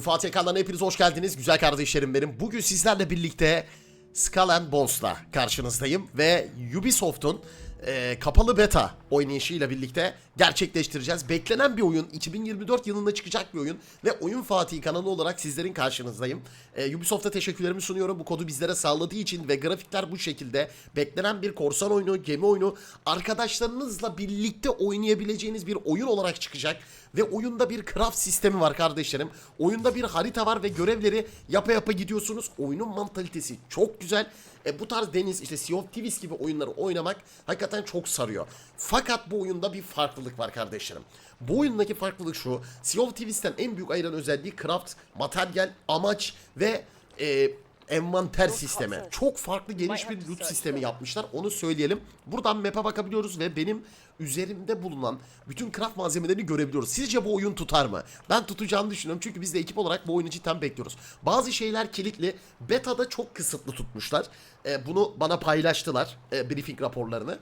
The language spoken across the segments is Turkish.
Fatih ekranlarına hepiniz hoş geldiniz. Güzel kardeşlerim benim. Bugün sizlerle birlikte Skull and Bones'la karşınızdayım. Ve Ubisoft'un e, kapalı beta oynayışıyla birlikte gerçekleştireceğiz. Beklenen bir oyun. 2024 yılında çıkacak bir oyun. Ve Oyun Fatih kanalı olarak sizlerin karşınızdayım. E, Ubisoft'a teşekkürlerimi sunuyorum. Bu kodu bizlere sağladığı için ve grafikler bu şekilde. Beklenen bir korsan oyunu, gemi oyunu arkadaşlarınızla birlikte oynayabileceğiniz bir oyun olarak çıkacak. Ve oyunda bir craft sistemi var kardeşlerim. Oyunda bir harita var ve görevleri yapa yapa gidiyorsunuz. Oyunun mantalitesi çok güzel. E, bu tarz deniz işte Sea of Thieves gibi oyunları oynamak hakikaten çok sarıyor. Fakat bu oyunda bir farklılık var kardeşlerim. Bu oyundaki farklılık şu. Sea of Thieves'ten en büyük ayıran özelliği craft, materyal, amaç ve e, envanter sistemi. Çok farklı geniş bir loot sistemi yapmışlar. Onu söyleyelim. Buradan map'e bakabiliyoruz ve benim üzerimde bulunan bütün craft malzemelerini görebiliyoruz. Sizce bu oyun tutar mı? Ben tutacağını düşünüyorum. Çünkü biz de ekip olarak bu oyunu cidden bekliyoruz. Bazı şeyler kilitli. Beta'da çok kısıtlı tutmuşlar. Ee, bunu bana paylaştılar. e, briefing raporlarını.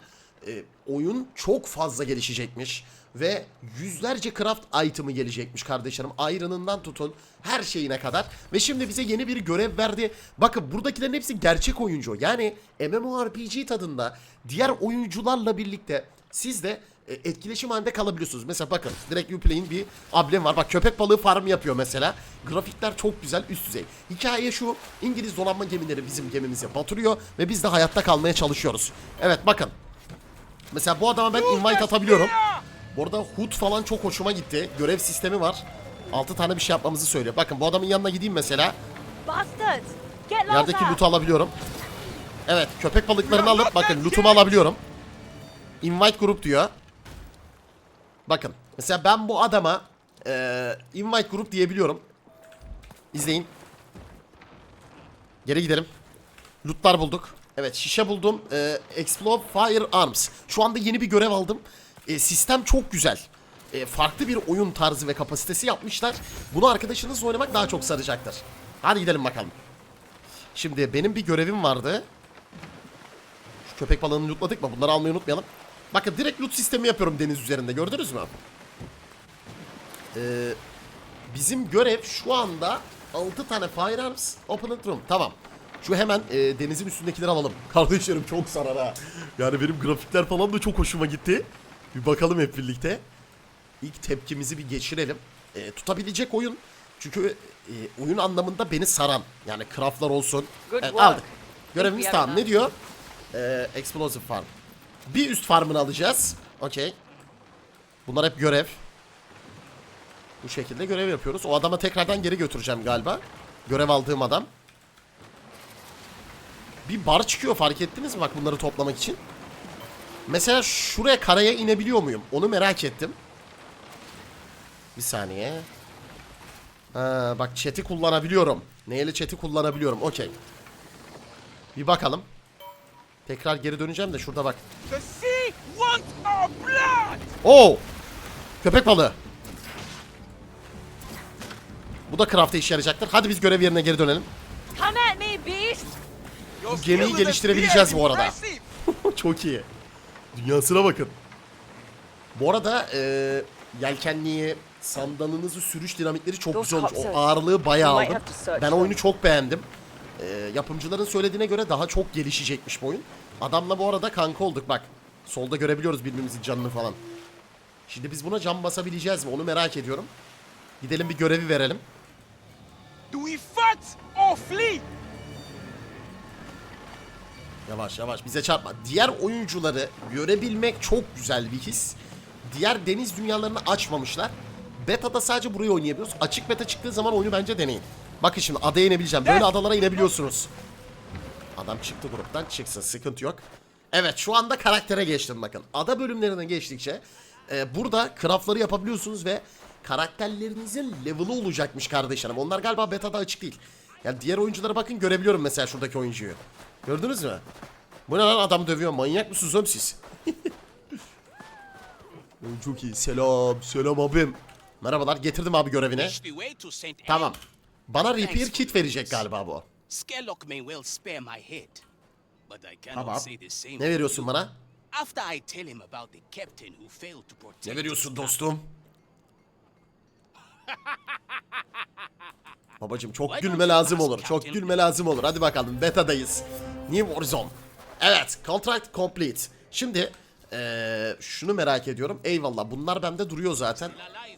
E, oyun çok fazla gelişecekmiş ve yüzlerce craft item'ı gelecekmiş kardeşlerim. Iron'ından tutun her şeyine kadar. Ve şimdi bize yeni bir görev verdi. Bakın buradakilerin hepsi gerçek oyuncu. Yani MMORPG tadında diğer oyuncularla birlikte siz de e, etkileşim halinde kalabiliyorsunuz. Mesela bakın direkt Uplay'in bir ablem var. Bak köpek balığı farmı yapıyor mesela. Grafikler çok güzel üst düzey. Hikaye şu İngiliz donanma gemileri bizim gemimize batırıyor ve biz de hayatta kalmaya çalışıyoruz. Evet bakın Mesela bu adama ben invite atabiliyorum. Bu arada HUD falan çok hoşuma gitti. Görev sistemi var. 6 tane bir şey yapmamızı söylüyor. Bakın bu adamın yanına gideyim mesela. Yerdeki loot'u alabiliyorum. Evet köpek balıklarını alıp bakın loot'umu alabiliyorum. Invite grup diyor. Bakın mesela ben bu adama eee invite grup diyebiliyorum. İzleyin. Geri gidelim. Lootlar bulduk. Evet şişe buldum. Ee, Explode Firearms. Şu anda yeni bir görev aldım. Ee, sistem çok güzel. Ee, farklı bir oyun tarzı ve kapasitesi yapmışlar. Bunu arkadaşınızla oynamak daha çok saracaktır. Hadi gidelim bakalım. Şimdi benim bir görevim vardı. Şu köpek balığını lootladık mı? Bunları almayı unutmayalım. Bakın direkt loot sistemi yapıyorum deniz üzerinde. Gördünüz mü? Ee, bizim görev şu anda 6 tane firearms open room. Tamam. Şu hemen e, denizin üstündekileri alalım. Kardeşlerim çok sarar ha. Yani benim grafikler falan da çok hoşuma gitti. Bir bakalım hep birlikte. İlk tepkimizi bir geçirelim. E, tutabilecek oyun. Çünkü e, oyun anlamında beni saran. Yani craftlar olsun. Good Evet, aldık. Görevimiz Bir tamam. Ne diyor? E, explosive farm. Bir üst farmını alacağız. Okey. Bunlar hep görev. Bu şekilde görev yapıyoruz. O adama tekrardan geri götüreceğim galiba. Görev aldığım adam. Bir bar çıkıyor fark ettiniz mi bak bunları toplamak için? Mesela şuraya karaya inebiliyor muyum? Onu merak ettim. Bir saniye. Ha, bak chat'i kullanabiliyorum. Neyle chat'i kullanabiliyorum. Okey. Bir bakalım. Tekrar geri döneceğim de şurada bak. Oo! Köpek balığı. Bu da craft'a işe yarayacaktır. Hadi biz görev yerine geri dönelim. Come at me, beast! Bu gemiyi geliştirebileceğiz bu arada. Çok iyi. Dünyasına bakın. Bu arada e, yelkenliği, sandalınızı sürüş dinamikleri çok güzel olmuş. O ağırlığı bayağı aldım. Ben oyunu çok beğendim. E, yapımcıların söylediğine göre daha çok gelişecekmiş bu oyun. Adamla bu arada kanka olduk bak. Solda görebiliyoruz birbirimizin canını falan. Şimdi biz buna can basabileceğiz mi onu merak ediyorum. Gidelim bir görevi verelim. Do we fight or flee? Yavaş yavaş bize çarpma. Diğer oyuncuları görebilmek çok güzel bir his. Diğer deniz dünyalarını açmamışlar. Beta'da sadece burayı oynayabiliyoruz. Açık beta çıktığı zaman oyunu bence deneyin. Bakın şimdi adaya inebileceğim. Böyle adalara inebiliyorsunuz. Adam çıktı gruptan çıksın sıkıntı yok. Evet şu anda karaktere geçtim bakın. Ada bölümlerine geçtikçe e, burada craftları yapabiliyorsunuz ve karakterlerinizin level'ı olacakmış kardeşlerim. Onlar galiba beta'da açık değil. Yani diğer oyunculara bakın görebiliyorum mesela şuradaki oyuncuyu. Gördünüz mü? Bu ne lan adam dövüyor manyak mısınız oğlum siz? Çok iyi selam selam abim. Merhabalar getirdim abi görevine. Tamam. Bana repair kit verecek galiba bu. Tamam. Ne veriyorsun bana? Ne veriyorsun dostum? Babacım çok gülme lazım olur. Çok gülme lazım olur. Hadi bakalım beta'dayız. New Warzone. Evet, contract complete. Şimdi eee, şunu merak ediyorum. Eyvallah bunlar bende duruyor zaten.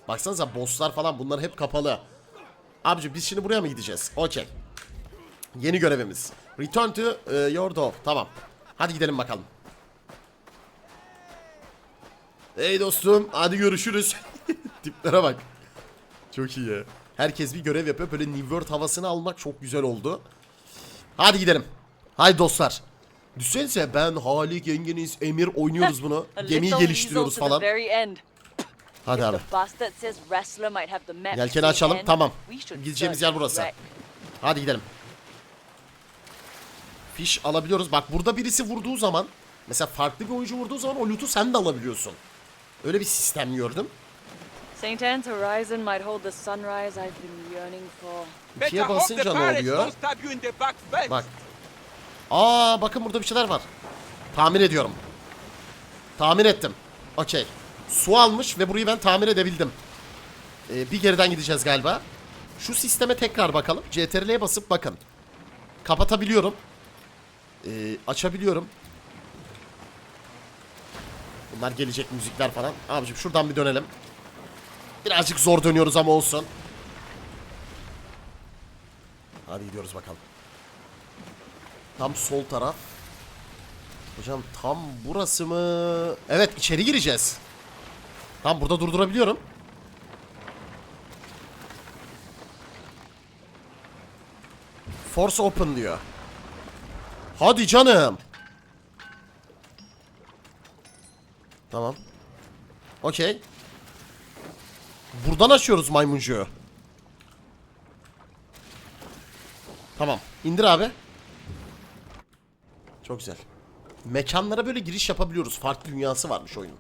Baksanıza bosslar falan bunlar hep kapalı. Abici biz şimdi buraya mı gideceğiz? Okey. Yeni görevimiz. Return to e, your door. Tamam. Hadi gidelim bakalım. Hey dostum hadi görüşürüz. Tiplere bak. Çok iyi. Herkes bir görev yapıyor. Böyle New World havasını almak çok güzel oldu. Hadi gidelim. Haydi dostlar. Düşünsene ben Halik yengeniz Emir oynuyoruz bunu. Gemiyi geliştiriyoruz falan. Hadi abi. Yelkeni açalım, tamam. Gideceğimiz yer burası. Hadi gidelim. Fiş alabiliyoruz. Bak burada birisi vurduğu zaman mesela farklı bir oyuncu vurduğu zaman o loot'u sen de alabiliyorsun. Öyle bir sistem gördüm. St. Anne's horizon might hold the sunrise I've been yearning for. Better İkiye hope the basınca ne pirates oluyor? don't stab you in the back first. Bak. Aa bakın burada bir şeyler var. Tamir ediyorum. Tamir ettim. Okey. Su almış ve burayı ben tamir edebildim. Ee, bir geriden gideceğiz galiba. Şu sisteme tekrar bakalım. CTRL'ye basıp bakın. Kapatabiliyorum. Ee, açabiliyorum. Bunlar gelecek müzikler falan. Abicim şuradan bir dönelim. Birazcık zor dönüyoruz ama olsun. Hadi gidiyoruz bakalım. Tam sol taraf. Hocam tam burası mı? Evet içeri gireceğiz. Tam burada durdurabiliyorum. Force open diyor. Hadi canım. Tamam. Okey. Buradan açıyoruz maymuncuğu. Tamam. İndir abi. Çok güzel. Mekanlara böyle giriş yapabiliyoruz. Farklı dünyası varmış oyunun.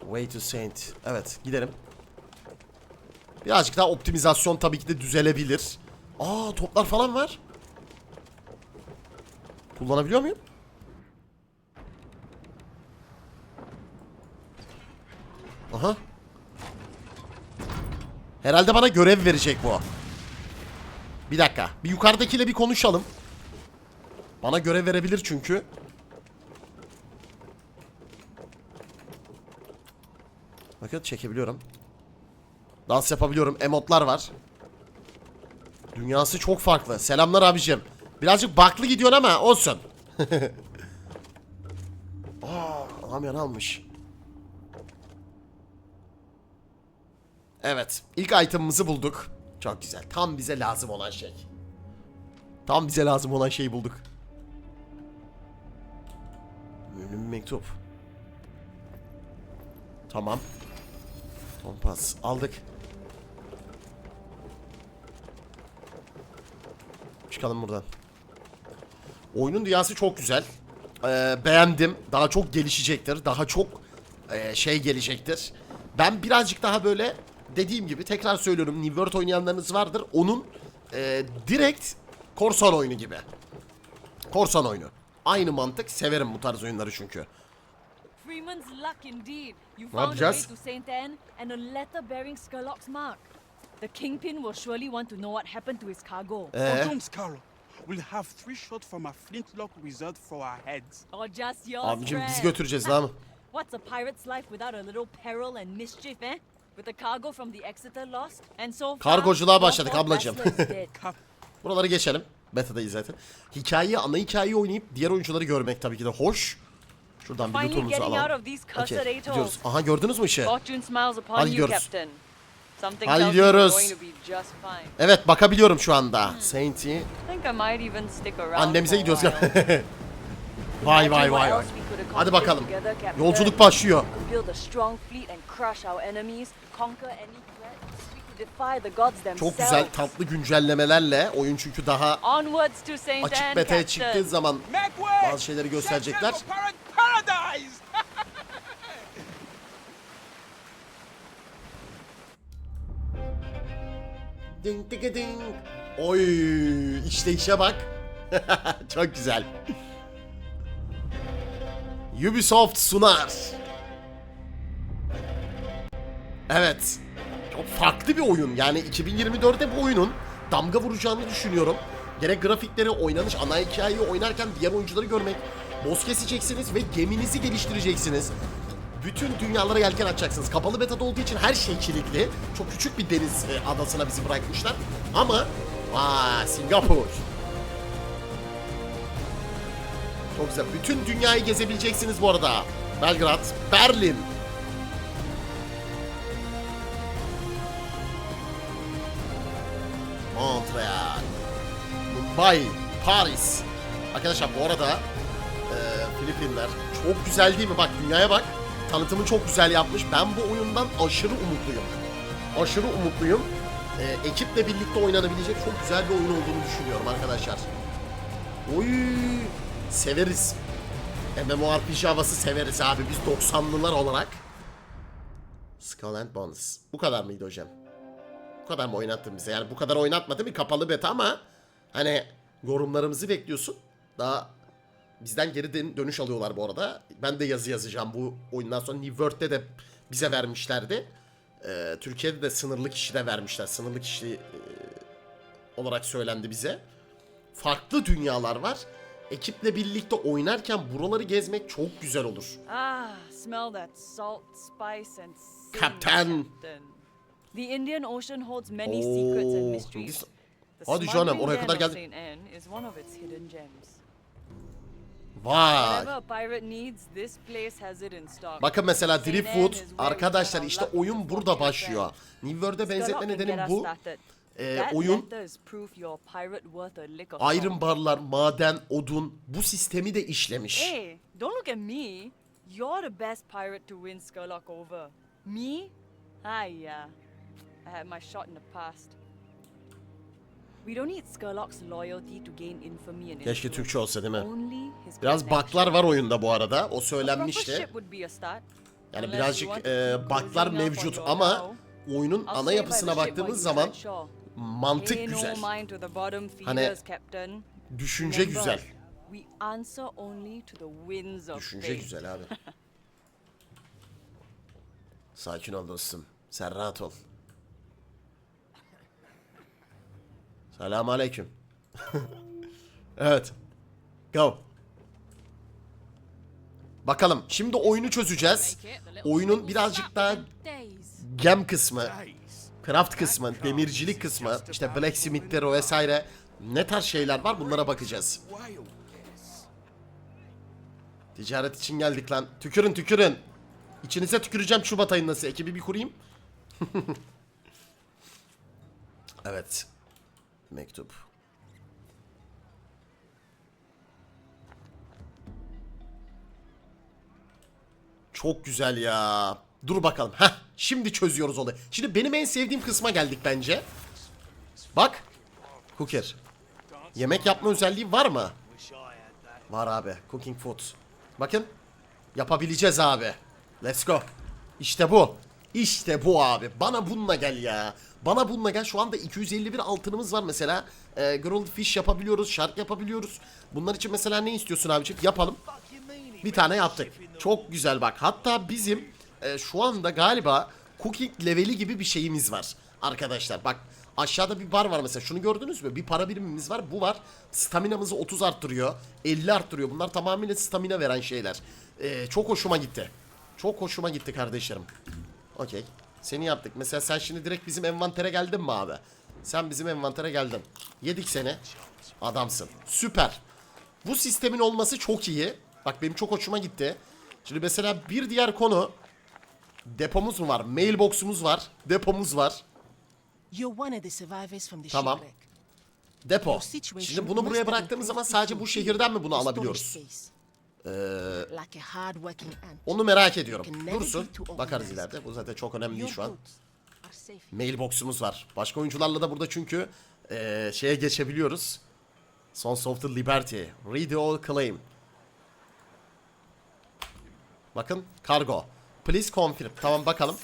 Way to Saint. Evet gidelim. Birazcık daha optimizasyon tabii ki de düzelebilir. Aa toplar falan var. Kullanabiliyor muyum? Aha. Herhalde bana görev verecek bu. Bir dakika. Bir yukarıdakiyle bir konuşalım. Bana görev verebilir çünkü. Bakın çekebiliyorum. Dans yapabiliyorum. Emotlar var. Dünyası çok farklı. Selamlar abicim. Birazcık baklı gidiyorsun ama olsun. Aa, adam yana almış. Evet. ilk item'ımızı bulduk. Çok güzel. Tam bize lazım olan şey. Tam bize lazım olan şeyi bulduk. Bir mektup. Tamam. Kompas aldık. Çıkalım buradan. Oyunun dünyası çok güzel. Ee, beğendim. Daha çok gelişecektir. Daha çok e, şey gelecektir. Ben birazcık daha böyle dediğim gibi tekrar söylüyorum New World oynayanlarınız vardır. Onun e, direkt korsan oyunu gibi. Korsan oyunu. Aynı mantık. Severim bu tarz oyunları çünkü. Freeman's luck indeed. You Ne found a way yapacağız? to St. Anne and a letter bearing Skurlock's mark. The Kingpin will surely want to know what happened to his cargo. Ee, Oh, don't, Scarlet. We'll have three shots from a flintlock reserved for our heads. Or just yours, abicim biz götüreceğiz lan. What's a pirate's life without a little peril and mischief, eh? With the cargo from the Exeter lost, and so far, Kargoculuğa başladık ablacığım. Buraları geçelim. Beta'dayız zaten. Hikayeyi, ana hikayeyi oynayıp diğer oyuncuları görmek tabii ki de hoş. Şuradan bir lootumuzu alalım. cursed gidiyoruz. Aha gördünüz mü upon Hadi gidiyoruz. Hadi gidiyoruz. Evet bakabiliyorum şu anda. Around Annemize gidiyoruz. vay vay vay vay. Hadi bakalım. Yolculuk başlıyor. Çok güzel tatlı güncellemelerle oyun çünkü daha Onwards to Saint açık beta'ya çıktığı zaman make way! Bazı şeyleri gösterecekler. Ding ding ding. Oy işte işe bak. Çok güzel. Ubisoft sunar. Evet. Çok farklı bir oyun. Yani 2024'te bu oyunun damga vuracağını düşünüyorum. Gerek grafikleri, oynanış, ana hikayeyi oynarken diğer oyuncuları görmek. Boss keseceksiniz ve geminizi geliştireceksiniz. Bütün dünyalara yelken açacaksınız. Kapalı betada olduğu için her şey kilitli. Çok küçük bir deniz e, adasına bizi bırakmışlar. Ama aa Singapur. Çok güzel. Bütün dünyayı gezebileceksiniz bu arada. Belgrad, Berlin. Montreal, Mumbai, Paris. Arkadaşlar bu arada e, Filipinler çok güzel değil mi? Bak dünyaya bak. Tanıtımı çok güzel yapmış. Ben bu oyundan aşırı umutluyum. Aşırı umutluyum. E, ekiple birlikte oynanabilecek çok güzel bir oyun olduğunu düşünüyorum arkadaşlar. Oy severiz. MMORPG havası severiz abi biz 90'lılar olarak. Skull and Bones. Bu kadar mıydı hocam? Bu kadar mı oynattın bize? Yani bu kadar oynatmadı bir kapalı beta ama hani yorumlarımızı bekliyorsun. Daha bizden geri dön- dönüş alıyorlar bu arada. Ben de yazı yazacağım bu oyundan sonra. New World'de de bize vermişlerdi. Ee, Türkiye'de de sınırlı kişi de vermişler. Sınırlı kişi e, olarak söylendi bize. Farklı dünyalar var. Ekiple birlikte oynarken buraları gezmek çok güzel olur. Ah, smell that salt, spice, and sin, Captain. The Indian Ocean holds many Oo, secrets and mysteries. The Hadi canım, oraya kadar gems. Vay. Bakın mesela Driftwood arkadaşlar işte oyun burada başlıyor. New World'e benzetme Sherlock nedenim bu. Ee, oyun iron barlar, maden, odun bu sistemi de işlemiş. Hey, don't look at me. You're the best pirate to win Skurlock over. Me? Ah, had my shot in the past. We don't need Skurlock's loyalty to gain infamy and Keşke. Türkçe olsa değil mi? Biraz baklar var oyunda bu arada. O söylenmişti. Yani birazcık e, baklar mevcut ama oyunun ana yapısına baktığımız zaman mantık güzel. Hani. Düşünce güzel. Düşünce güzel abi. Sakin ol dostum. Sen rahat ol. Selamun aleyküm. evet. Go. Bakalım. Şimdi oyunu çözeceğiz. Oyunun birazcık daha gem kısmı, craft kısmı, demircilik kısmı, işte blacksmith'leri vesaire ne tarz şeyler var bunlara bakacağız. Ticaret için geldik lan. Tükürün tükürün. İçinize tüküreceğim Şubat ayında nasıl? Ekibi bir kurayım. evet. Mektup. Çok güzel ya. Dur bakalım. Heh, şimdi çözüyoruz olayı. Şimdi benim en sevdiğim kısma geldik bence. Bak. Cooker. Yemek yapma özelliği var mı? Var abi. Cooking food. Bakın. Yapabileceğiz abi. Let's go. İşte bu. İşte bu abi. Bana bununla gel ya. Bana bununla gel. Şu anda 251 altınımız var mesela. Ee, grilled fish yapabiliyoruz. Shark yapabiliyoruz. Bunlar için mesela ne istiyorsun abicim? Yapalım. Bir tane yaptık. Çok güzel bak. Hatta bizim e, şu anda galiba cooking leveli gibi bir şeyimiz var. Arkadaşlar bak aşağıda bir bar var mesela. Şunu gördünüz mü? Bir para birimimiz var. Bu var. Staminamızı 30 arttırıyor. 50 arttırıyor. Bunlar tamamıyla stamina veren şeyler. E, çok hoşuma gitti. Çok hoşuma gitti kardeşlerim. Okey. Seni yaptık. Mesela sen şimdi direkt bizim envantere geldin mi abi? Sen bizim envantere geldin. Yedik seni. Adamsın. Süper. Bu sistemin olması çok iyi. Bak benim çok hoşuma gitti. Şimdi mesela bir diğer konu depomuz mu var? Mailbox'umuz var. Depomuz var. Tamam. Depo. Şimdi bunu buraya bıraktığımız zaman sadece bu şehirden mi bunu alabiliyoruz? Ant. Onu merak ediyorum. Dursun. Bakarız ileride. Bu zaten çok önemli değil şu an. Mailbox'umuz var. Başka oyuncularla da burada çünkü eee, şeye geçebiliyoruz. Sons of the Liberty. Read all claim. Bakın kargo. Please confirm. Tamam bakalım.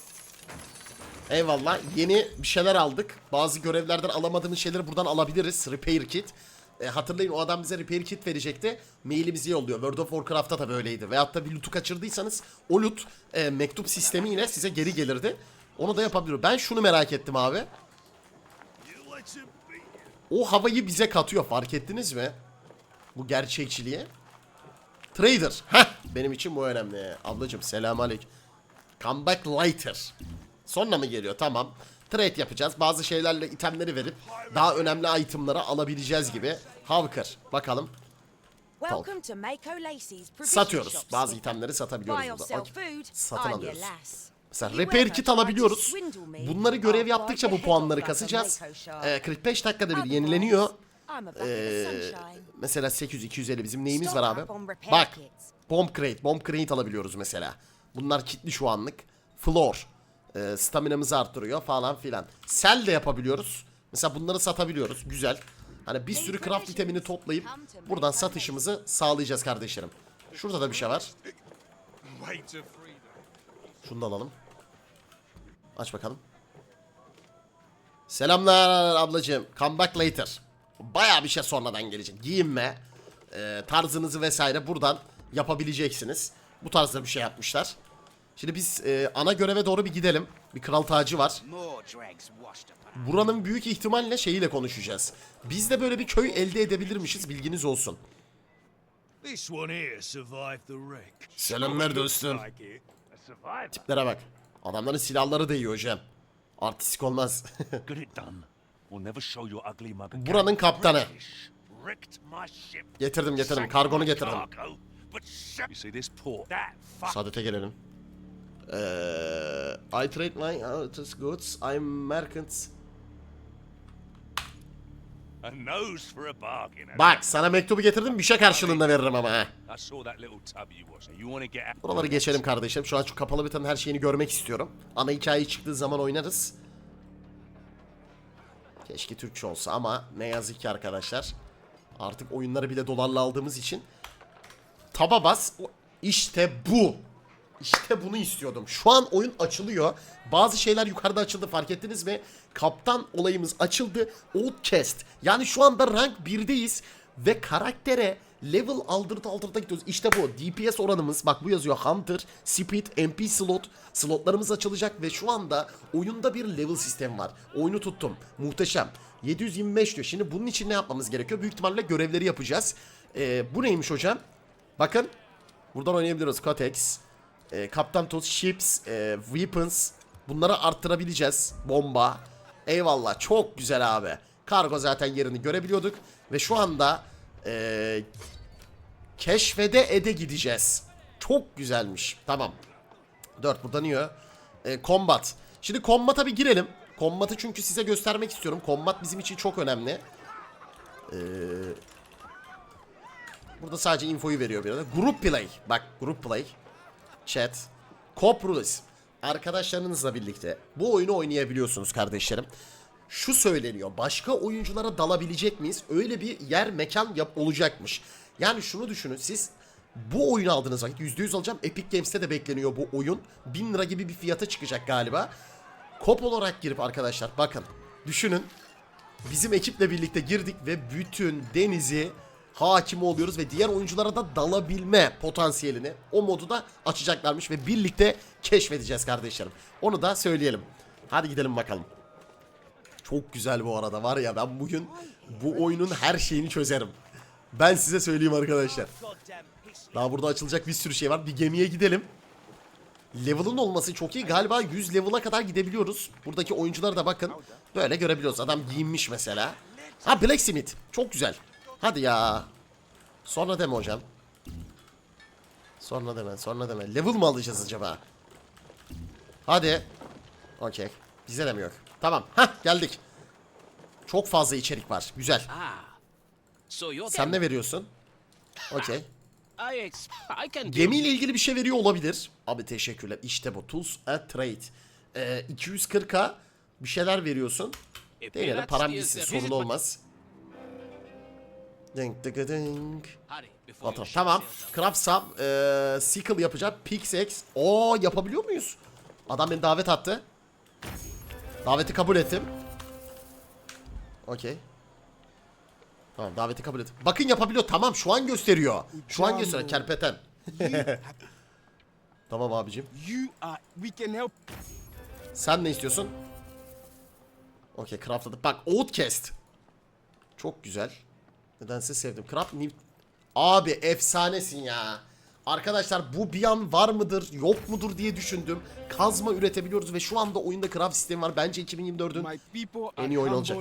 Eyvallah. Yeni bir şeyler aldık. Bazı görevlerden alamadığımız şeyleri buradan alabiliriz. Repair kit. E, hatırlayın o adam bize repair kit verecekti. Mailimizi yolluyor. World of Warcraft'ta da böyleydi. Veyahut da bir loot'u kaçırdıysanız o loot e, mektup sistemiyle size geri gelirdi. Onu da yapabiliyor. Ben şunu merak ettim abi. o havayı bize katıyor fark ettiniz mi? Bu gerçekçiliğe. Trader. Heh, benim için bu önemli. Ablacım selamünaleyküm. Comeback later. Sonra mı geliyor? Tamam. Trade yapacağız. Bazı şeylerle itemleri verip daha önemli itemları alabileceğiz gibi. Havkır. Bakalım. Provision Satıyoruz. Bazı itemleri satabiliyoruz burada. satın alıyoruz. Mesela repair kit alabiliyoruz. Bunları görev yaptıkça bu puanları kasacağız. Ee, 45 dakikada bir yenileniyor. Ee, mesela 800 250 bizim neyimiz var abi? Bak. Bomb crate, bomb crate alabiliyoruz mesela. Bunlar kitli şu anlık. Floor. E, staminamızı arttırıyor falan filan. Sell de yapabiliyoruz. Mesela bunları satabiliyoruz. Güzel. Hani bir sürü craft itemini toplayıp buradan satışımızı sağlayacağız kardeşlerim. Şurada da bir şey var. Şunu da alalım. Aç bakalım. Selamlar ablacığım. Come back later. Baya bir şey sonradan gelecek. Giyinme, e, tarzınızı vesaire buradan yapabileceksiniz. Bu tarzda bir şey yapmışlar. Şimdi biz e, ana göreve doğru bir gidelim. Bir kral tacı var. Buranın büyük ihtimalle şeyiyle konuşacağız. Biz de böyle bir köy elde edebilirmişiz bilginiz olsun. Selamlar dostum. Tiplere bak. Adamların silahları değiyor hocam. Artistik olmaz. Buranın kaptanı. Getirdim getirdim. Kargonu getirdim. Saadet'e gelelim. I trade my artist goods. I'm merchant. a nose for a bargain. eh? Bak sana mektubu getirdim bir şey karşılığında veririm ama ha. Buraları geçelim kardeşim. Şu an şu kapalı biten her şeyini görmek istiyorum. Ana hikaye çıktığı zaman oynarız. Keşke Türkçe olsa ama ne yazık ki arkadaşlar. Artık oyunları bile dolarla aldığımız için. Taba bas. İşte bu. İşte bunu istiyordum. Şu an oyun açılıyor. Bazı şeyler yukarıda açıldı fark ettiniz mi? Kaptan olayımız açıldı. Outcast. Yani şu anda rank 1'deyiz. Ve karaktere level aldırdı aldırdı gidiyoruz. İşte bu. DPS oranımız. Bak bu yazıyor. Hunter, Speed, MP slot. Slotlarımız açılacak ve şu anda oyunda bir level sistemi var. Oyunu tuttum. Muhteşem. 725 diyor. Şimdi bunun için ne yapmamız gerekiyor? Büyük ihtimalle görevleri yapacağız. Ee, bu neymiş hocam? Bakın. Buradan oynayabiliyoruz. Cotex. E, Kaptan Tools, Ships, e, Weapons. Bunları arttırabileceğiz. Bomba. Eyvallah. Çok güzel abi. Kargo zaten yerini görebiliyorduk. Ve şu anda e, keşfede ede gideceğiz. Çok güzelmiş. Tamam. 4 buradan yiyor. E, combat. Şimdi combat'a bir girelim. Combat'ı çünkü size göstermek istiyorum. Combat bizim için çok önemli. Eee Burada sadece infoyu veriyor bir arada. Group play. Bak group play. Chat. Cop rules. Arkadaşlarınızla birlikte bu oyunu oynayabiliyorsunuz kardeşlerim. Şu söyleniyor. Başka oyunculara dalabilecek miyiz? Öyle bir yer mekan yap olacakmış. Yani şunu düşünün siz bu oyunu aldığınız vakit %100 alacağım. Epic Games'te de bekleniyor bu oyun. 1000 lira gibi bir fiyata çıkacak galiba. Kop olarak girip arkadaşlar bakın düşünün bizim ekiple birlikte girdik ve bütün denizi hakim oluyoruz ve diğer oyunculara da dalabilme potansiyelini o modu da açacaklarmış ve birlikte keşfedeceğiz kardeşlerim. Onu da söyleyelim. Hadi gidelim bakalım. Çok güzel bu arada var ya ben bugün bu oyunun her şeyini çözerim. Ben size söyleyeyim arkadaşlar. Daha burada açılacak bir sürü şey var. Bir gemiye gidelim. Level'ın olması çok iyi. Galiba 100 level'a kadar gidebiliyoruz. Buradaki oyunculara da bakın. Böyle görebiliyoruz. Adam giyinmiş mesela. Ha Blacksmith. Çok güzel. Hadi ya. Sonra deme hocam. Sonra deme, sonra deme. Level mı alacağız acaba? Hadi. Okey. Bize de mi yok? Tamam. Hah geldik. Çok fazla içerik var. Güzel. Ah. Sen ne veriyorsun? Okey. Do Gemiyle ilgili bir şey veriyor olabilir. Abi teşekkürler. İşte bu. Tools and Trade. Ee, 240'a bir şeyler veriyorsun. Deneyelim. Param gitsin. Sorun olmaz. Ding ding ding. Hurry before Tamam. Craft Sub. Ee, Sickle yapacağım. Pixex. Oo yapabiliyor muyuz? Adam beni davet attı. Daveti kabul ettim. Okey. Tamam daveti kabul ettim. Bakın yapabiliyor. Tamam şu an gösteriyor. Şu an gösteriyor. Kerpeten. tamam abicim. Sen ne istiyorsun? Okey craftladık. Bak Outcast. Çok güzel. Nedense sevdim. Crab New... Abi efsanesin ya. Arkadaşlar bu bir an var mıdır yok mudur diye düşündüm. Kazma üretebiliyoruz ve şu anda oyunda craft sistemi var. Bence 2024'ün My people En iyi oyun olacak.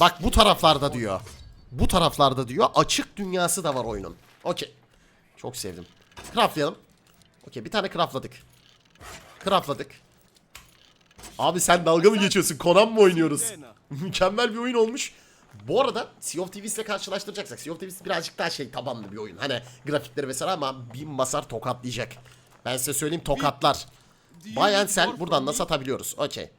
Bak bu taraflarda diyor. Bu taraflarda diyor. Açık dünyası da var oyunun. Okey. Çok sevdim. Craftlayalım. Okey bir tane craftladık. Craftladık. Abi sen dalga mı geçiyorsun? Conan mı oynuyoruz? Mükemmel bir oyun olmuş. Bu arada Sea of Thieves ile karşılaştıracaksak Sea of Thieves birazcık daha şey tabanlı bir oyun. Hani grafikleri vesaire ama bin basar tokatlayacak. Ben size söyleyeyim tokatlar. Bayan sen buradan da satabiliyoruz. Okey.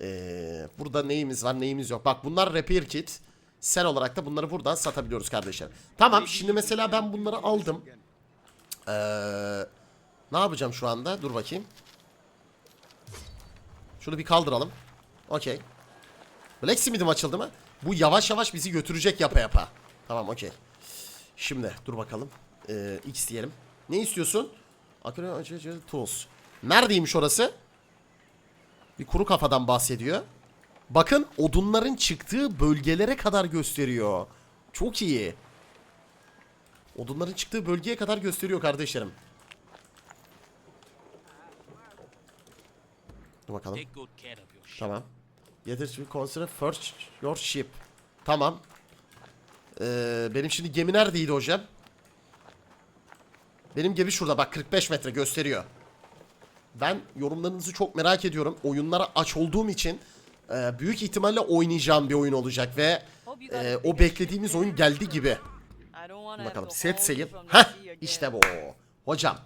Ee, burada neyimiz var neyimiz yok. Bak bunlar repair kit. Sen olarak da bunları buradan satabiliyoruz kardeşler. Tamam şimdi mesela ben bunları aldım. Ee, ne yapacağım şu anda? Dur bakayım. Şunu bir kaldıralım. Okey. Blacksmith'im açıldı mı? Bu yavaş yavaş bizi götürecek yapa yapa. Tamam okey. Şimdi dur bakalım. Ee, X diyelim. Ne istiyorsun? Tools. Neredeymiş orası? Bir kuru kafadan bahsediyor. Bakın odunların çıktığı bölgelere kadar gösteriyor. Çok iyi. Odunların çıktığı bölgeye kadar gösteriyor kardeşlerim. Dur bakalım. Tamam. Yeter to consider first your ship. Tamam. Ee, benim şimdi gemi neredeydi hocam? Benim gemi şurada bak 45 metre gösteriyor. Ben yorumlarınızı çok merak ediyorum. Oyunlara aç olduğum için e, büyük ihtimalle oynayacağım bir oyun olacak ve e, o beklediğimiz oyun geldi gibi. Bakalım set the Heh işte bu. Hocam.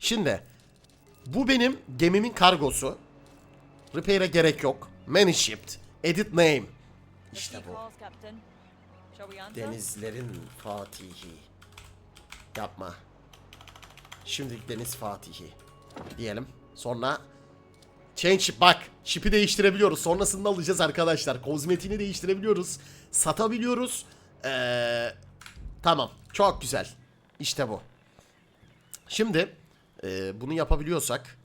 Şimdi bu benim gemimin kargosu. Repair'e gerek yok. Manushipped. Edit name. İşte bu. Denizlerin Fatihi. Yapma. Şimdilik Deniz Fatihi. Diyelim. Sonra Change ship bak. Ship'i değiştirebiliyoruz. Sonrasında alacağız arkadaşlar. Kozmetiğini değiştirebiliyoruz. Satabiliyoruz. Ee, tamam. Çok güzel. İşte bu. Şimdi e, bunu yapabiliyorsak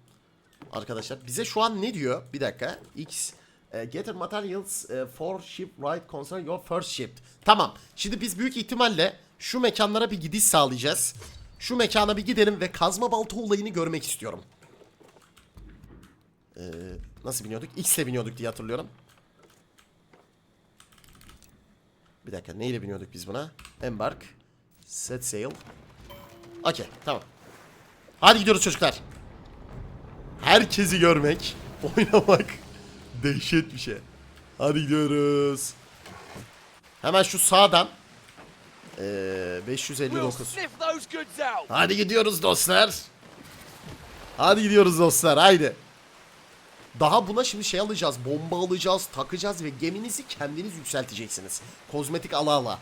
arkadaşlar bize şu an ne diyor? Bir dakika. X Gather materials e, for ship right concern your first ship. Tamam. Şimdi biz büyük ihtimalle şu mekanlara bir gidiş sağlayacağız. Şu mekana bir gidelim ve kazma balta olayını görmek istiyorum. Ee, nasıl biniyorduk? X'le biniyorduk diye hatırlıyorum. Bir dakika neyle biniyorduk biz buna? Embark. Set sail. Okey tamam. Hadi gidiyoruz çocuklar. Herkesi görmek, oynamak dehşet bir şey. Hadi gidiyoruz. Hemen şu sağdan. Ee, 559. Hadi gidiyoruz dostlar. Hadi gidiyoruz dostlar haydi. Daha buna şimdi şey alacağız. Bomba alacağız, takacağız ve geminizi kendiniz yükselteceksiniz. Kozmetik ala ala.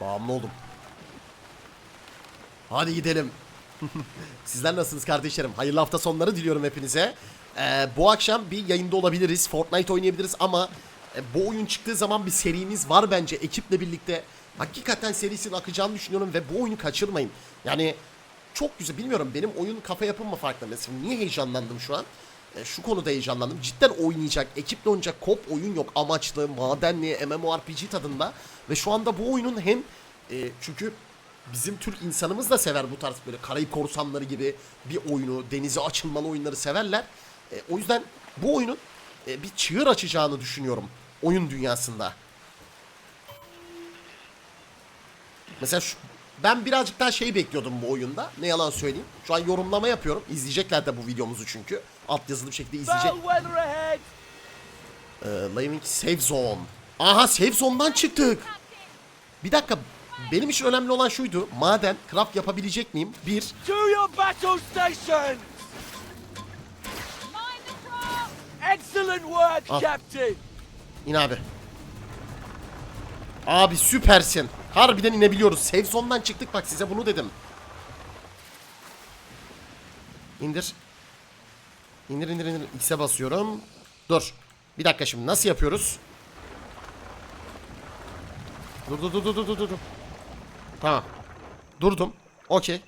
Bağımlı oldum. Hadi gidelim. Sizler nasılsınız kardeşlerim? Hayırlı hafta sonları diliyorum hepinize. Ee, bu akşam bir yayında olabiliriz. Fortnite oynayabiliriz ama e, bu oyun çıktığı zaman bir serimiz var bence ekiple birlikte. Hakikaten serisinin akacağını düşünüyorum ve bu oyunu kaçırmayın. Yani çok güzel. Bilmiyorum benim oyun kafa yapım mı farklı? Mesela niye heyecanlandım şu an? E, şu konuda heyecanlandım. Cidden oynayacak, ekiple oynayacak kop oyun yok. Amaçlı, madenli, MMORPG tadında. Ve şu anda bu oyunun hem e, çünkü bizim Türk insanımız da sever bu tarz böyle Karayip Korsanları gibi bir oyunu, denize açılmalı oyunları severler. E, o yüzden bu oyunun e, bir çığır açacağını düşünüyorum oyun dünyasında. Mesela şu, ben birazcık daha şey bekliyordum bu oyunda. Ne yalan söyleyeyim. Şu an yorumlama yapıyorum. İzleyecekler de bu videomuzu çünkü. Alt yazılı bir şekilde izleyecek. Ee, Living Safe Zone. Aha Safe Zone'dan çıktık. Bir dakika. Benim için önemli olan şuydu. Maden craft yapabilecek miyim? Bir. To your battle station! Excellent work. Captain! İn abi. Abi süpersin. Harbiden inebiliyoruz. Safe zone'dan çıktık bak size bunu dedim. İndir. İndir indir indir. X'e basıyorum. Dur. Bir dakika şimdi nasıl yapıyoruz? Dur dur dur dur dur dur. Tamam. Durdum. Okey.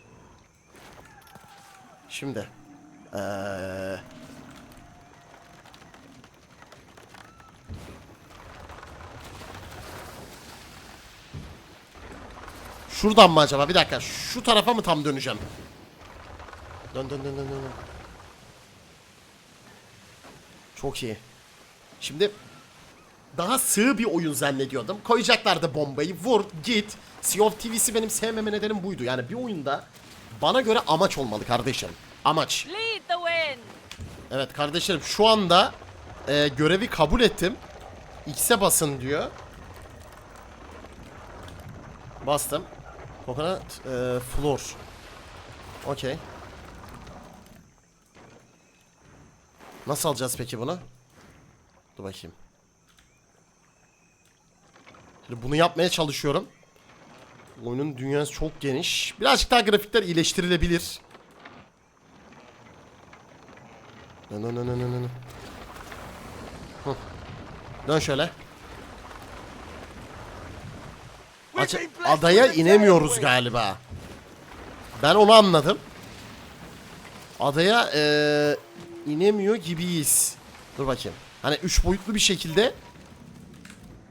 Şimdi. Ee... Şuradan mı acaba? Bir dakika. Şu tarafa mı tam döneceğim? Dön dön dön dön dön. Çok iyi. Şimdi daha sığ bir oyun zannediyordum. Koyacaklardı bombayı. Vur, git. Sea of TV'si benim sevmeme nedenim buydu. Yani bir oyunda bana göre amaç olmalı kardeşim. Amaç. Evet kardeşlerim şu anda e, görevi kabul ettim. X'e basın diyor. Bastım. Coconut e, floor. Okey. Nasıl alacağız peki bunu? Dur bakayım. Şimdi bunu yapmaya çalışıyorum. Oyunun dünyası çok geniş. Birazcık daha grafikler iyileştirilebilir. Dön dön dön dön dön. Hı. Dön şöyle. Aç- adaya inemiyoruz galiba. Ben onu anladım. Adaya eee, inemiyor gibiyiz. Dur bakayım. Hani üç boyutlu bir şekilde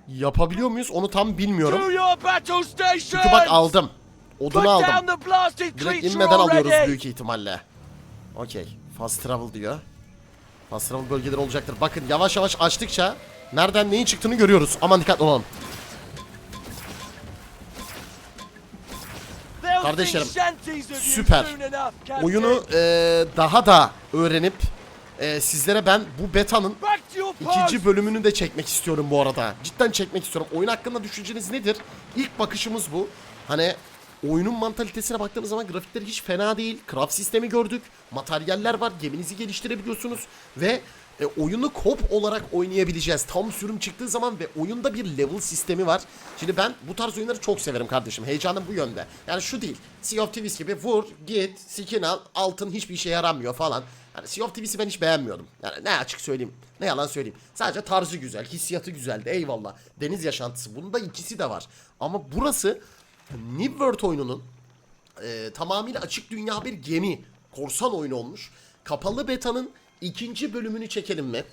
yapabiliyor muyuz onu tam bilmiyorum. Çünkü bak aldım. Odunu aldım. Direkt inmeden alıyoruz büyük ihtimalle. Okey. Fast travel diyor. Fast travel bölgeleri olacaktır. Bakın yavaş yavaş açtıkça nereden neyin çıktığını görüyoruz. Aman dikkatli olalım. Kardeşlerim, süper. Oyunu eee, daha da öğrenip eee, sizlere ben bu betanın ikinci bölümünü de çekmek istiyorum bu arada. Cidden çekmek istiyorum. Oyun hakkında düşünceniz nedir? İlk bakışımız bu. Hani oyunun mantalitesine baktığımız zaman grafikleri hiç fena değil. Craft sistemi gördük. Materyaller var. Geminizi geliştirebiliyorsunuz. Ve e, oyunu kop olarak oynayabileceğiz. Tam sürüm çıktığı zaman ve oyunda bir level sistemi var. Şimdi ben bu tarz oyunları çok severim kardeşim. Heyecanım bu yönde. Yani şu değil. Sea of Thieves gibi vur, git, skin al, altın hiçbir işe yaramıyor falan. Yani Sea of Thieves'i ben hiç beğenmiyordum. Yani ne açık söyleyeyim, ne yalan söyleyeyim. Sadece tarzı güzel, hissiyatı güzeldi eyvallah. Deniz yaşantısı. Bunda ikisi de var. Ama burası New World oyununun e, tamamıyla açık dünya bir gemi. Korsan oyunu olmuş. Kapalı betanın ikinci bölümünü çekelim mi?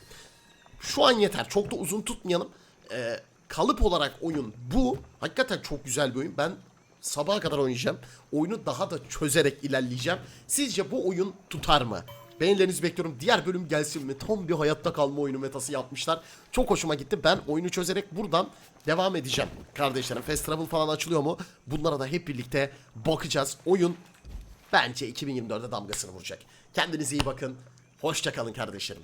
Şu an yeter. Çok da uzun tutmayalım. E, kalıp olarak oyun bu. Hakikaten çok güzel bir oyun. Ben sabaha kadar oynayacağım. Oyunu daha da çözerek ilerleyeceğim. Sizce bu oyun tutar mı? Beğenilerinizi bekliyorum. Diğer bölüm gelsin mi? Tam bir hayatta kalma oyunu metası yapmışlar. Çok hoşuma gitti. Ben oyunu çözerek buradan devam edeceğim. Kardeşlerim Fast Travel falan açılıyor mu? Bunlara da hep birlikte bakacağız. Oyun bence 2024'de damgasını vuracak. Kendinize iyi bakın. Hoşçakalın kardeşlerim.